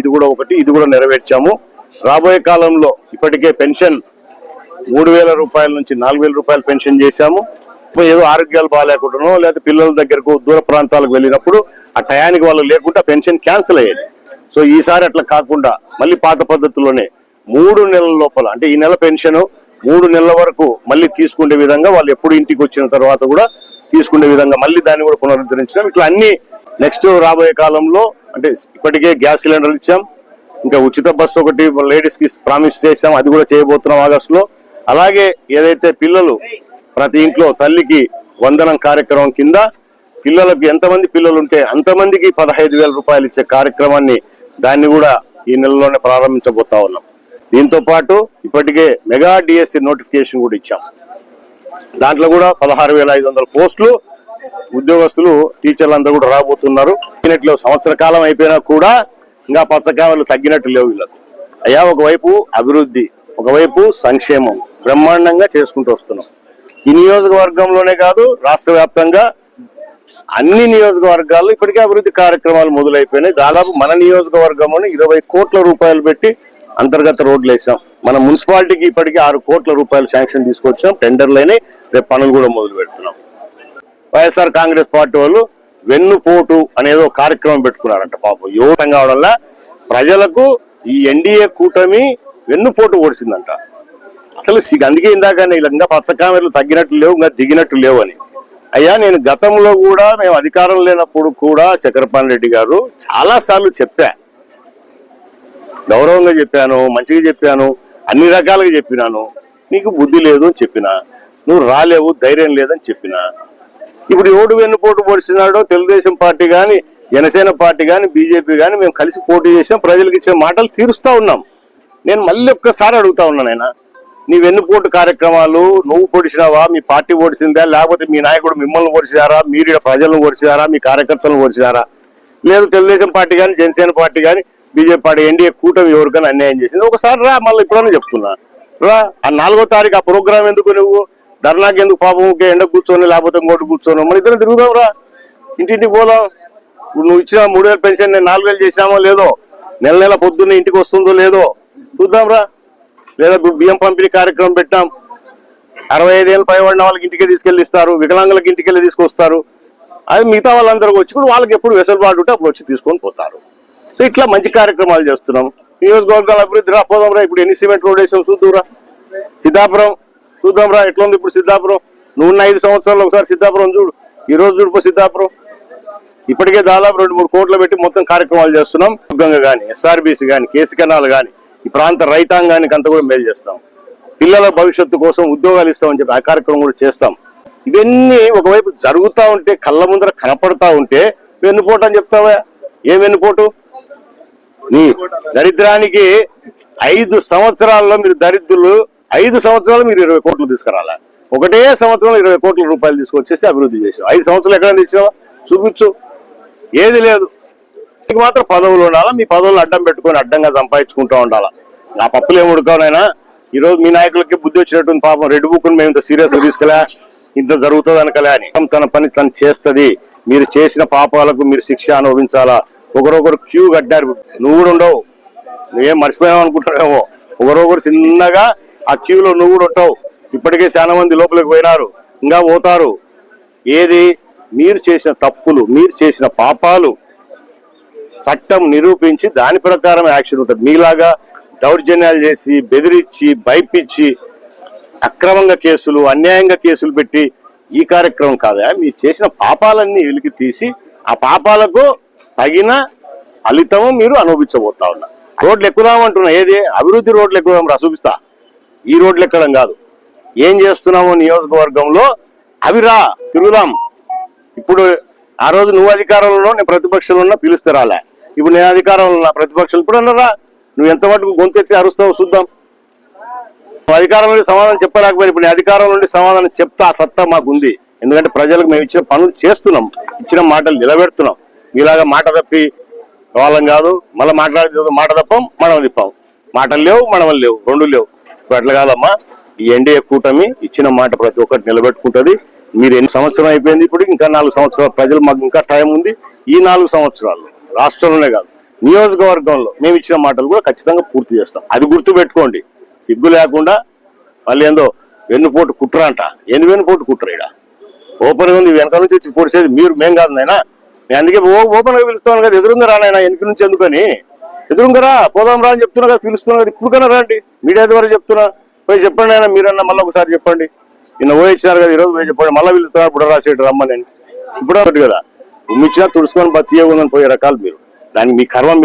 ఇది కూడా ఒకటి ఇది కూడా నెరవేర్చాము. రాబోయే కాలంలో ఇప్పటికే పెన్షన్ మూడు వేల రూపాయల నుంచి నాలుగు వేల రూపాయలు పెన్షన్ చేశాము. ఏదో ఆరోగ్యాలు బాగాలేకుండానో లేదా పిల్లల దగ్గరకు దూర ప్రాంతాలకు వెళ్ళినప్పుడు ఆ టయానికి వాళ్ళు లేకుండా పెన్షన్ క్యాన్సిల్ అయ్యేది. సో ఈసారి అట్లా కాకుండా మళ్ళీ పాత పద్ధతిలోనే మూడు నెలల లోపల అంటే ఈ నెల పెన్షన్ మూడు నెలల వరకు మళ్ళీ తీసుకునే విధంగా వాళ్ళు ఎప్పుడు ఇంటికి వచ్చిన తర్వాత కూడా తీసుకునే విధంగా మళ్ళీ దాన్ని కూడా పునరుద్ధరించడం. ఇట్లా అన్ని నెక్స్ట్ రాబోయే కాలంలో అంటే ఇప్పటికే గ్యాస్ సిలిండర్లు ఇచ్చాం. ఇంకా ఉచిత బస్సు ఒకటి లేడీస్కి ప్రామిస్ చేసాం అది కూడా చేయబోతున్నాం ఆగస్టులో. అలాగే ఏదైతే పిల్లలు ప్రతి ఇంట్లో తల్లికి వందనం కార్యక్రమం కింద పిల్లలకు ఎంతమంది పిల్లలు ఉంటే అంతమందికి పదహైదు వేల రూపాయలు ఇచ్చే కార్యక్రమాన్ని దాన్ని కూడా ఈ నెలలోనే ప్రారంభించబోతా ఉన్నాం. దీంతో పాటు ఇప్పటికే మెగా డిఎస్సి నోటిఫికేషన్ కూడా ఇచ్చాం. దాంట్లో కూడా పదహారు వేల ఐదు వందల పోస్టులు ఉద్యోగస్తులు టీచర్లు అందరూ కూడా రాబోతున్నారు. తగ్గినట్లు సంవత్సర కాలం అయిపోయినా కూడా ఇంకా పచ్చకాయలు తగ్గినట్టు లేవు వీళ్ళకు. అయ్యా ఒకవైపు అభివృద్ధి ఒకవైపు సంక్షేమం బ్రహ్మాండంగా చేసుకుంటూ వస్తున్నాం. ఈ నియోజకవర్గంలోనే కాదు రాష్ట్ర వ్యాప్తంగా అన్ని నియోజకవర్గాల్లో ఇప్పటికే అభివృద్ధి కార్యక్రమాలు మొదలైపోయినాయి. దాదాపు మన నియోజకవర్గంలోనే ఇరవై కోట్ల రూపాయలు పెట్టి అంతర్గత రోడ్లు వేసాం. మన మున్సిపాలిటీకి ఇప్పటికే ఆరు కోట్ల రూపాయలు శాంక్షన్ తీసుకొచ్చాం టెండర్లు అయినాయి. రేపు పనులు కూడా మొదలు పెడుతున్నాం వైఎస్ఆర్ కాంగ్రెస్ పార్టీ వాళ్ళు వెన్నుపోటు అనేది ఒక కార్యక్రమం పెట్టుకున్నారంట పాపం యువతం కావడం వల్ల ప్రజలకు ఈ ఎన్డీఏ కూటమి వెన్నుపోటు ఓడిసిందంట. అసలు సిగ్- అందుకే ఇందాక నేను ఇంకా పచ్చకామెర్లు తగ్గినట్టు లేవు ఇంకా దిగినట్టు లేవు అని. అయ్యా నేను గతంలో కూడా మేము అధికారం లేనప్పుడు కూడా చక్రపాణి రెడ్డి గారు చాలాసార్లు చెప్పా. గౌరవంగా చెప్పాను మంచిగా చెప్పాను అన్ని రకాలుగా చెప్పినాను. నీకు బుద్ధి లేదు అని చెప్పిన. నువ్వు రాలేవు ధైర్యం లేదని చెప్పిన. ఇప్పుడు ఎవడు వెన్నుపోటు పొడిచినాడో తెలుగుదేశం పార్టీ కానీ జనసేన పార్టీ కానీ బీజేపీ కానీ మేము కలిసి పోటీ చేసాం ప్రజలకు ఇచ్చిన మాటలు తీరుస్తూ ఉన్నాం. నేను మళ్ళీ ఒక్కసారి అడుగుతా ఉన్నాను ఆయన నీ వెన్నుపోటు కార్యక్రమాలు నువ్వు పొడిచినావా మీ పార్టీ పొడిచిందా లేకపోతే మీ నాయకుడు మిమ్మల్ని పొడిచినారా మీరు ఈడ ప్రజలను పొడిచినారా మీ కార్యకర్తలను పొడిచినారా? లేదు తెలుగుదేశం పార్టీ కానీ జనసేన పార్టీ కానీ బీజేపీ పార్టీ ఎన్డీఏ కూటమి ఎవరికైనా అన్యాయం చేసింది. ఒకసారి రా మళ్ళీ ఇప్పుడన్నా చెప్తున్నా. రా ఆ నాలుగో తారీఖు ఆ ప్రోగ్రామ్ ఎందుకు నువ్వు? ధర్నాకి ఎందుకు పాపం ఊకే ఎండ కూర్చొని లేకపోతే ఇంకోటి కూర్చొని? మన ఇద్దరం తిరుగుదాం రా ఇంటింటికి పోదాం. ఇప్పుడు నువ్వు ఇచ్చిన మూడు వేలు పెన్షన్ నేను నాలుగు వేలు చేసామో లేదో? నెల నెల పొద్దున్న ఇంటికి వస్తుందో లేదో? చూద్దాం రా లేదా ఇప్పుడు బియ్యం పంపిణీ కార్యక్రమం పెట్టాం. అరవై ఐదేళ్ళు పైబడిన వాళ్ళకి ఇంటికే తీసుకెళ్ళి ఇస్తారు. వికలాంగులకి ఇంటికెళ్ళి తీసుకొస్తారు. అది మిగతా వాళ్ళందరికీ వచ్చి కూడా వాళ్ళకి ఎప్పుడు వెసులుబాటు ఉంటే అప్పుడు వచ్చి తీసుకొని పోతారు. సో ఇట్లా మంచి కార్యక్రమాలు చేస్తున్నాం. నియోజకవర్గాల అభివృద్ధి రా రా ఇప్పుడు ఎన్ని సిమెంట్ రోడ్ వేసాం చూద్దురా సీతాపురం చూద్దాం రా ఎట్లా ఉంది ఇప్పుడు సిద్ధాపురం? నువ్వున్న ఐదు సంవత్సరాలు ఒకసారి సిద్ధాపురం చూడు. ఈ రోజు చూడు సిద్ధాపురం. ఇప్పటికే దాదాపు రెండు మూడు కోట్లు పెట్టి మొత్తం కార్యక్రమాలు చేస్తున్నాం. దుర్గంగా కానీ ఎస్ఆర్బీసీ కానీ కేసీ కెనాల్ కానీ ఈ ప్రాంత రైతాంగానికి అంతా కూడా మేలు చేస్తాం. పిల్లల భవిష్యత్తు కోసం ఉద్యోగాలు ఇస్తామని చెప్పి ఆ కార్యక్రమం కూడా చేస్తాం. ఇవన్నీ ఒకవైపు జరుగుతా ఉంటే కళ్ళ ముందర కనపడతా ఉంటే వెన్నుపోటు అని చెప్తావా? ఏం వెన్నుపోటు? నీ దరిద్రానికి ఐదు సంవత్సరాల్లో మీరు దరిద్రులు ఐదు సంవత్సరాలు మీరు ఇరవై కోట్లు తీసుకురాలా? ఒకటే సంవత్సరం ఇరవై కోట్ల రూపాయలు తీసుకొచ్చేసి అభివృద్ధి చేసాం ఐదు సంవత్సరాలు ఎక్కడ తెచ్చినావా? చూపించు. ఏది లేదు. మీకు మాత్రం పదవులు ఉండాలా? మీ పదవులు అడ్డం పెట్టుకొని అడ్డంగా సంపాదించుకుంటూ ఉండాలా? నా పప్పులు ఏమి ఉడకనైనా ఈరోజు మీ నాయకులకి బుద్ధి వచ్చినట్టుంది పాపం. రెడ్ బుక్ను మేము ఇంత సీరియస్గా తీసుకెళ్ళా? ఇంత జరుగుతుంది అనకలే అని. తన పని తను చేస్తుంది. మీరు చేసిన పాపాలకు మీరు శిక్ష అనుభవించాలా? ఒకరొకరు క్యూ కట్టారు. నువ్వు కూడా ఉండవు. నువ్వేం మర్చిపోయావు అనుకుంటున్నావేమో? ఒకరొకరు చిన్నగా ఆ క్యూలో నువ్వు కూడా ఉంటావు. ఇప్పటికే చాలా మంది లోపలికి పోయినారు. ఇంకా పోతారు. ఏది? మీరు చేసిన తప్పులు మీరు చేసిన పాపాలు చట్టం నిరూపించి దాని ప్రకారం యాక్షన్ ఉంటుంది. మీలాగా దౌర్జన్యాలు చేసి బెదిరించి భయపించి అక్రమంగా కేసులు అన్యాయంగా కేసులు పెట్టి ఈ కార్యక్రమం కాదా? మీరు చేసిన పాపాలన్నీ వెలికి తీసి ఆ పాపాలకు తగిన ఫలితము మీరు అనుభవించబోతా ఉన్నారు. రోడ్లు ఎక్కుదామంటున్నా ఏది? అభివృద్ధి రోడ్లు ఎక్కుదాం రా చూపిస్తా. ఈ రోడ్లు ఎక్కడం కాదు. ఏం చేస్తున్నావు నియోజకవర్గంలో? అవి రా తిరుగుదాం. ఇప్పుడు ఆ రోజు నువ్వు అధికారంలో నేను ప్రతిపక్షంలో ఉన్నా పిలిస్తే రాలే. ఇప్పుడు నేను అధికారంలో ఉన్నా ప్రతిపక్షం ఇప్పుడు అన్నారా? నువ్వు ఎంత మటుకు గొంతెత్తి అరుస్తావు చూద్దాం. నువ్వు అధికారం నుండి సమాధానం చెప్పలేకపోయినా ఇప్పుడు నేను అధికారం నుండి సమాధానం చెప్తా ఆ సత్తా మాకుంది. ఎందుకంటే ప్రజలకు మేము ఇచ్చిన పనులు చేస్తున్నాం. ఇచ్చిన మాటలు నిలబెడుతున్నాం. ఇలాగా మాట తప్పి వాళ్ళం కాదు. మళ్ళీ మాట్లాడే మాట తప్పం మనం తిప్పాం. మాటలు లేవు మనం లేవు. రెండు లేవు. అట్లా కాదమ్మా. ఈ ఎన్డీఏ కూటమి ఇచ్చిన మాట ప్రతి ఒక్కటి నిలబెట్టుకుంటుంది. మీరు ఎన్ని సంవత్సరం అయిపోయింది ఇప్పుడు? ఇంకా నాలుగు సంవత్సరాలు. ప్రజలు మాకు ఇంకా టైం ఉంది. ఈ నాలుగు సంవత్సరాలు రాష్ట్రంలోనే కాదు నియోజకవర్గంలో మేము ఇచ్చిన మాటలు కూడా ఖచ్చితంగా పూర్తి చేస్తాం. అది గుర్తు పెట్టుకోండి సిగ్గు లేకుండా మళ్ళీ ఏందో వెన్నుపోటు కుట్ర అంట. ఏంది వెన్నుపోటు కుట్ర ఇడ ఓపెన్గా ఉంది వెనక నుంచి వచ్చి పొడిసేది మీరు మేం కాదు నాయనా. నేను అందుకే ఓ- పిలుస్తాను కదా ఎదురుగా రానైనా వెనక నుంచి ఎందుకని? ఎదురుగా రా పోదాం రా అని చెప్తున్నా కదా పిలుస్తున్నా కదా ఇప్పుడు కన్నా రండి. మీడియా ద్వారా చెప్తున్నా. పోయి చెప్పండి అయినా మీరన్నా మళ్ళీ ఒకసారి చెప్పండి. నిన్న పోయి కదా ఈరోజు పోయి చెప్పండి. మళ్ళీ పిలుస్తున్నారు ఇప్పుడు రాసేటు రమ్మని ఇప్పుడు కదా ఉమ్మిచ్చినా తుడుచుకొని బతికే ఉందని పోయే రకాలు మీరు. దానికి మీ కర్మ మీరు